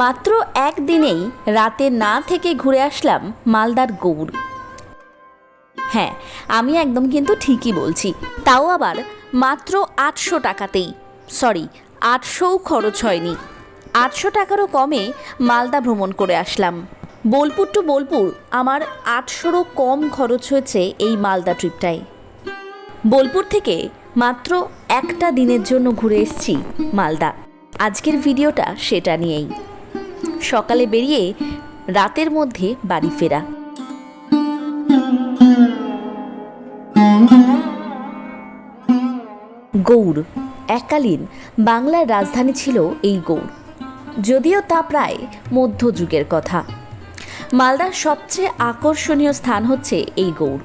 মাত্র একদিনেই রাতে না থেকে ঘুরে আসলাম মালদার গৌড় হ্যাঁ আমি একদম কিন্তু ঠিকই বলছি। তাও আবার মাত্র আটশো টাকাতেই। সরি, আটশোও খরচ হয়নি। আটশো টাকারও কমে মালদা ভ্রমণ করে আসলাম। বোলপুর টু বোলপুর আমার আটশোরও কম খরচ হয়েছে এই মালদা ট্রিপটায়। বোলপুর থেকে মাত্র একটা দিনের জন্য ঘুরে এসেছি মালদা। আজকের ভিডিওটা সেটা নিয়েই। সকালে বেরিয়ে রাতের মধ্যে বাড়ি ফেরা। গৌড়, এককালীন বাংলার রাজধানী ছিল এই গৌড়। যদিও তা প্রায় মধ্যযুগের কথা। মালদার সবচেয়ে আকর্ষণীয় স্থান হচ্ছে এই গৌড়।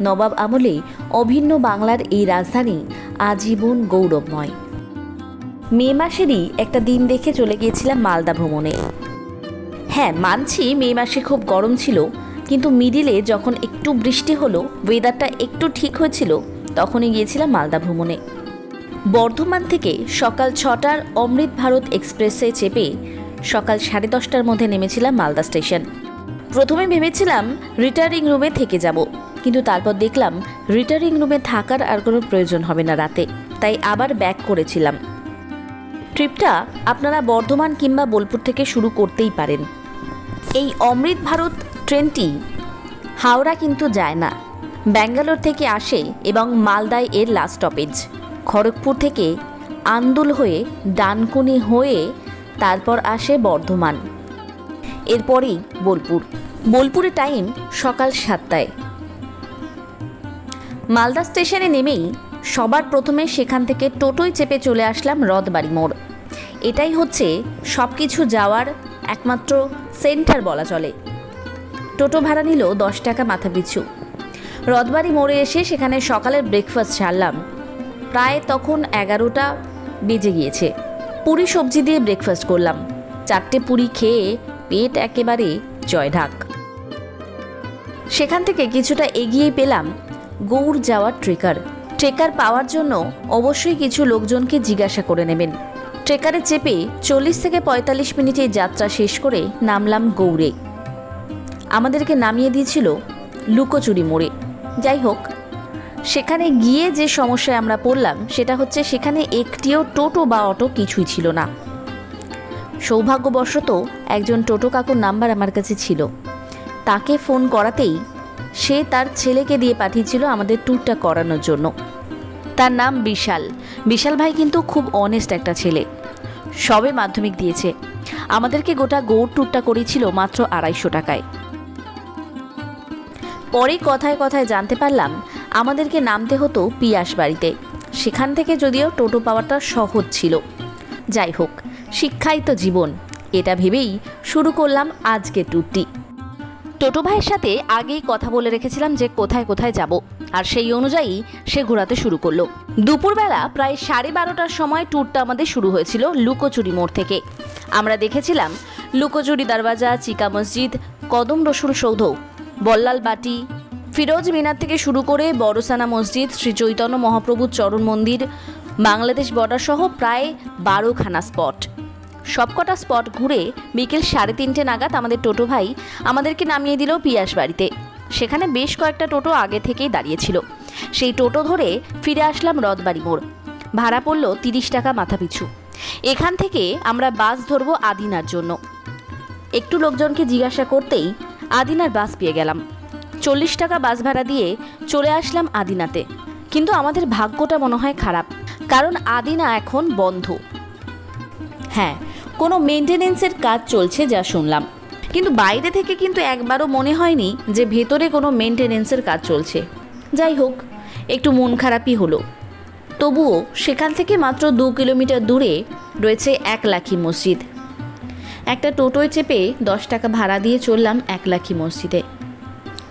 নবাব আমলে অভিন্ন বাংলার এই রাজধানী আজীবন গৌরবময়। মে মাসেরই একটা দিন দেখে চলে গিয়েছিলাম মালদা ভ্রমণে। হ্যাঁ মানছি মে মাসে খুব গরম ছিল, কিন্তু মিডিলে যখন একটু বৃষ্টি হলো ওয়েদারটা একটু ঠিক হয়েছিল, তখনই গিয়েছিলাম মালদা ভ্রমণে। বর্ধমান থেকে সকাল ছটার অমৃত ভারত এক্সপ্রেসে চেপে সকাল সাড়ে দশটার মধ্যে নেমেছিলাম মালদা স্টেশন। প্রথমে ভেবেছিলাম রিটায়ারিং রুমে থেকে যাব, কিন্তু তারপর দেখলাম রিটায়ারিং রুমে থাকার আর কোনো প্রয়োজন হবে না রাতে, তাই আবার ব্যাক করেছিলাম। ট্রিপটা আপনারা বর্ধমান কিংবা বোলপুর থেকে শুরু করতেই পারেন। এই অমৃত ভারত ট্রেনটি হাওড়া কিন্তু যায় না। ব্যাঙ্গালোর থেকে আসে এবং মালদায় এর লাস্ট স্টপেজ খড়গপুর থেকে আন্দুল হয়ে ডানকুনি হয়ে তারপর আসে বর্ধমান। এরপরেই বোলপুর। বোলপুরে টাইম সকাল সাতটায়। মালদা স্টেশনে নেমেই সবার প্রথমে সেখান থেকে টোটোয় চেপে চলে আসলাম রথবাড়ি মোড়। এটাই হচ্ছে সব কিছু যাওয়ার একমাত্র সেন্টার বলা চলে। টোটো ভাড়া নিল দশ টাকা মাথা পিছু রথবাড়ি মোড়ে এসে সেখানে সকালের ব্রেকফাস্ট ছাড়লাম প্রায় তখন এগারোটা বেজে গিয়েছে। পুরি সবজি দিয়ে ব্রেকফাস্ট করলাম। চারটে পুরি খেয়ে পেট একেবারে জয়ঢাক। সেখান থেকে কিছুটা এগিয়ে পেলাম গৌড় যাওয়ার ট্রেকার। ট্রেকার পাওয়ার জন্য অবশ্যই কিছু লোকজনকে জিজ্ঞাসা করে নেবেন। ট্রেকারে চেপে চল্লিশ থেকে পঁয়তাল্লিশ মিনিটে যাত্রা শেষ করে নামলাম গৌড়ে। আমাদেরকে নামিয়ে দিয়েছিল লুকোচুরি মোড়ে। যাই হোক, সেখানে গিয়ে যে সমস্যায় আমরা পড়লাম, সেটা হচ্ছে সেখানে একটিও টোটো বা অটো কিছুই ছিল না। সৌভাগ্যবশত একজন টোটো কাকুর নাম্বার আমার কাছে ছিল। তাকে ফোন করাতেই সে তার ছেলেকে দিয়ে পাঠিয়েছিল আমাদের ট্যুরটা করানোর জন্য। তার নাম বিশাল। বিশাল ভাই কিন্তু খুব অনেস্ট একটা ছেলে। সবে মাধ্যমিক দিয়েছে। আমাদেরকে গোটা গৌড় ট্যুরটা করেছিল মাত্র আড়াইশো টাকায়। পরে কথায় কথায় জানতে পারলাম, আমাদেরকে নামতে হতো পিয়াস বাড়িতে। সেখান থেকে যদিও টোটো পাওয়াটা সহজ ছিল। যাই হোক শিক্ষাই তো জীবন। এটা ভেবেই শুরু করলাম আজকে ট্যুরটি টোটো ভাইয়ের সাথে আগেই কথা বলে রেখেছিলাম যে কোথায় কোথায় যাব, আর সেই অনুযায়ী সে ঘোরাতে শুরু করল। দুপুরবেলা প্রায় সাড়ে বারোটার সময় ট্যুরটা আমাদের শুরু হয়েছিল লুকোচুরি মোড় থেকে। আমরা দেখেছিলাম লুকোচুরি দরওয়াজা, চিকা মসজিদ, কদম রসুল সৌধ, বল্লাল বাটি, ফিরোজ মিনার থেকে শুরু করে বড়সানা মসজিদ, শ্রী চৈতন্য মহাপ্রভুর চরণ মন্দির, বাংলাদেশ বর্ডার সহ প্রায় বারোখানা স্পট সবকটা স্পট ঘুরে বিকেল সাড়ে তিনটে নাগাদ আমাদের টোটো ভাই আমাদেরকে নামিয়ে দিল পিয়াস বাড়িতে। সেখানে বেশ কয়েকটা টোটো আগে থেকেই দাঁড়িয়েছিল। সেই টোটো ধরে ফিরে আসলাম রথবাড়ি মোড়। ভাড়া পড়ল তিরিশ টাকা মাথা পিছু এখান থেকে আমরা বাস ধরবো আদিনার জন্য। একটু লোকজনকে জিজ্ঞাসা করতেই আদিনার বাস পেয়ে গেলাম। চল্লিশ টাকা বাস ভাড়া দিয়ে চলে আসলাম আদিনাতে। কিন্তু আমাদের ভাগ্যটা মনে হয় খারাপ, কারণ আদিনা এখন বন্ধ। হ্যাঁ কোনো মেনটেনেন্সের কাজ চলছে যা শুনলাম। কিন্তু বাইরে থেকে কিন্তু একবারও মনে হয়নি যে ভেতরে কোনো মেনটেনেন্সের কাজ চলছে। যাই হোক, একটু মন খারাপই হলো। তবুও সেখান থেকে মাত্র দু কিলোমিটার দূরে রয়েছে এক লাখি মসজিদ। একটা টোটোয় চেপে দশ টাকা ভাড়া দিয়ে চললাম এক লাখি মসজিদে।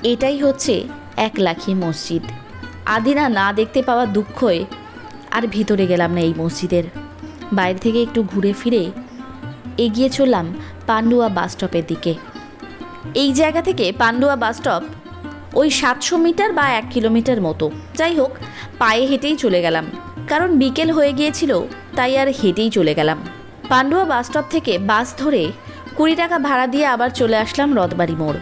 এটাই হচ্ছে এক লাখি মসজিদ। আদিনা না দেখতে পাওয়া দুঃখে আর ভিতরে গেলাম না এই মসজিদের। বাইরে থেকে একটু ঘুরে ফিরে এগিয়ে চললাম পান্ডুয়া বাস স্টপের দিকে। এই জায়গা থেকে পান্ডুয়া বাস স্টপ ওই সাতশো মিটার বা এক কিলোমিটার মতো। যাই হোক, পায়ে হেঁটেই চলে গেলাম। কারণ বিকেল হয়ে গিয়েছিল, তাই আর হেঁটেই চলে গেলাম। পান্ডুয়া বাসস্টপ থেকে বাস ধরে কুড়ি টাকা ভাড়া দিয়ে আবার চলে আসলাম রথবাড়ি মোড়।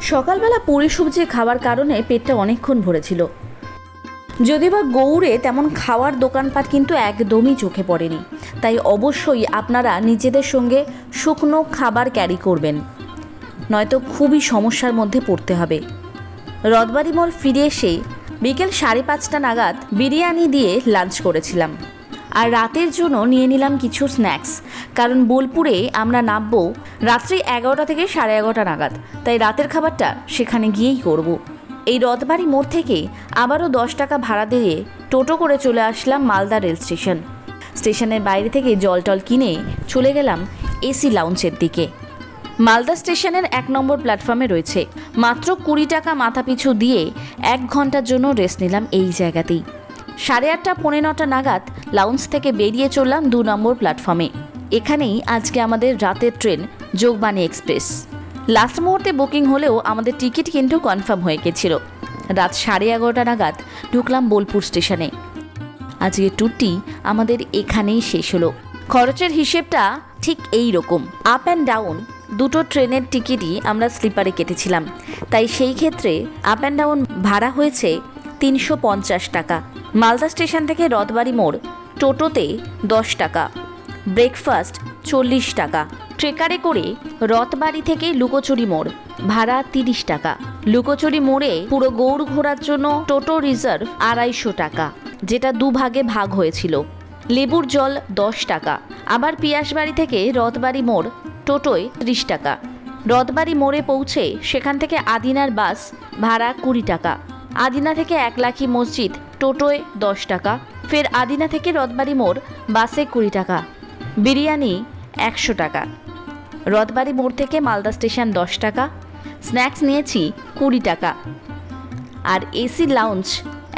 সকালবেলা পুরি সবজি খাওয়ার কারণে পেটটা অনেকক্ষণ ভরেছিল। যদিও বা গৌড়ে তেমন খাওয়ার দোকানপাট কিন্তু একদমই চোখে পড়েনি। তাই অবশ্যই আপনারা নিজেদের সঙ্গে শুকনো খাবার ক্যারি করবেন। নয়তো খুবই সমস্যার মধ্যে পড়তে হবে। রথবাড়ি মোড় ফিরে এসে বিকেল সাড়ে পাঁচটা নাগাদ বিরিয়ানি দিয়ে লাঞ্চ করেছিলাম। আর রাতের জন্য নিয়ে নিলাম কিছু স্ন্যাক্স কারণ বোলপুরে আমরা নামবো রাত্রি এগারোটা থেকে সাড়ে এগারোটা নাগাদ, তাই রাতের খাবারটা সেখানে গিয়েই করব। এই রথবাড়ি মোড় থেকে আবারও দশ টাকা ভাড়া দিয়ে টোটো করে চলে আসলাম মালদা রেল স্টেশন। স্টেশনের বাইরে থেকে জল টল কিনে চলে গেলাম এসি লাউঞ্জের দিকে। মালদা স্টেশনের এক নম্বর প্ল্যাটফর্মে রয়েছে। মাত্র কুড়ি টাকা মাথা পিছু দিয়ে এক ঘণ্টার জন্য রেস্ট নিলাম এই জায়গাতেই। সাড়ে আটটা, পৌনে নটা নাগাদ লাউন্স থেকে বেরিয়ে চললাম দু নম্বর প্ল্যাটফর্মে এখানেই আজকে আমাদের রাতের ট্রেন যোগবাণী এক্সপ্রেস। লাস্ট মুহূর্তে বুকিং হলেও আমাদের টিকিট কিন্তু কনফার্ম হয়ে গেছিল। রাত সাড়ে এগারোটা নাগাদ ঢুকলাম বোলপুর স্টেশনে। আজকের ট্যুরটি আমাদের এখানেই শেষ হলো। খরচের হিসেবটা ঠিক এই রকম। আপ অ্যান্ড ডাউন দুটো ট্রেনের টিকিটই আমরা স্লিপারে কেটেছিলাম। তাই সেই ক্ষেত্রে আপ অ্যান্ড ডাউন ভাড়া হয়েছে তিনশো পঞ্চাশ টাকা। মালদা স্টেশন থেকে রথবাড়ি মোড় টোটোতে দশ টাকা। ব্রেকফাস্ট চল্লিশ টাকা। ট্রেকারে করে রথবাড়ি থেকে লুকোচুরি মোড়, ভাড়া তিরিশ টাকা। লুকোচুরি মোড়ে পুরো গৌড় ঘোরার জন্য টোটো রিজার্ভ আড়াইশো টাকা, যেটা দুভাগে ভাগ হয়েছিল। লেবুর জল দশ টাকা, আবার পিয়াসবাড়ি থেকে রথবাড়ি মোড় টোটোয় ত্রিশ টাকা। রথবাড়ি মোড়ে পৌঁছে সেখান থেকে আদিনার বাস ভাড়া কুড়ি টাকা, আদিনা থেকে এক লাখি মসজিদ টোটোয় দশ টাকা, ফের আদিনা থেকে রথবাড়ি মোড় বাসে কুড়ি টাকা। বিরিয়ানি একশো টাকা। রথবাড়ি মোড় থেকে মালদা স্টেশন দশ টাকা, স্ন্যাক্স নিয়েছি কুড়ি টাকা আর এসি লাউঞ্জ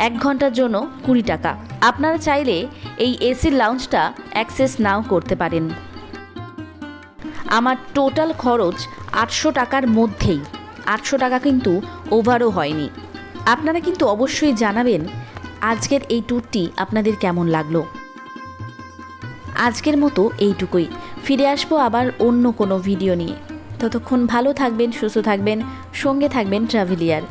এক ঘণ্টার জন্য কুড়ি টাকা। আপনারা চাইলে এই এসি লাউঞ্জটা অ্যাক্সেস নাও করতে পারেন। আমার টোটাল খরচ আটশো টাকার মধ্যেই। আটশো টাকা কিন্তু ওভারও হয়নি। আপনারা কিন্তু অবশ্যই জানাবেন আজকের এই ট্যুরটি আপনাদের কেমন লাগল। আজকের মতো এইটুকুই। ফিরে আসব আবার অন্য কোনো ভিডিও নিয়ে। ততক্ষণ ভালো থাকবেন, সুস্থ থাকবেন, সঙ্গে থাকবেন ট্রাভেলিয়ার।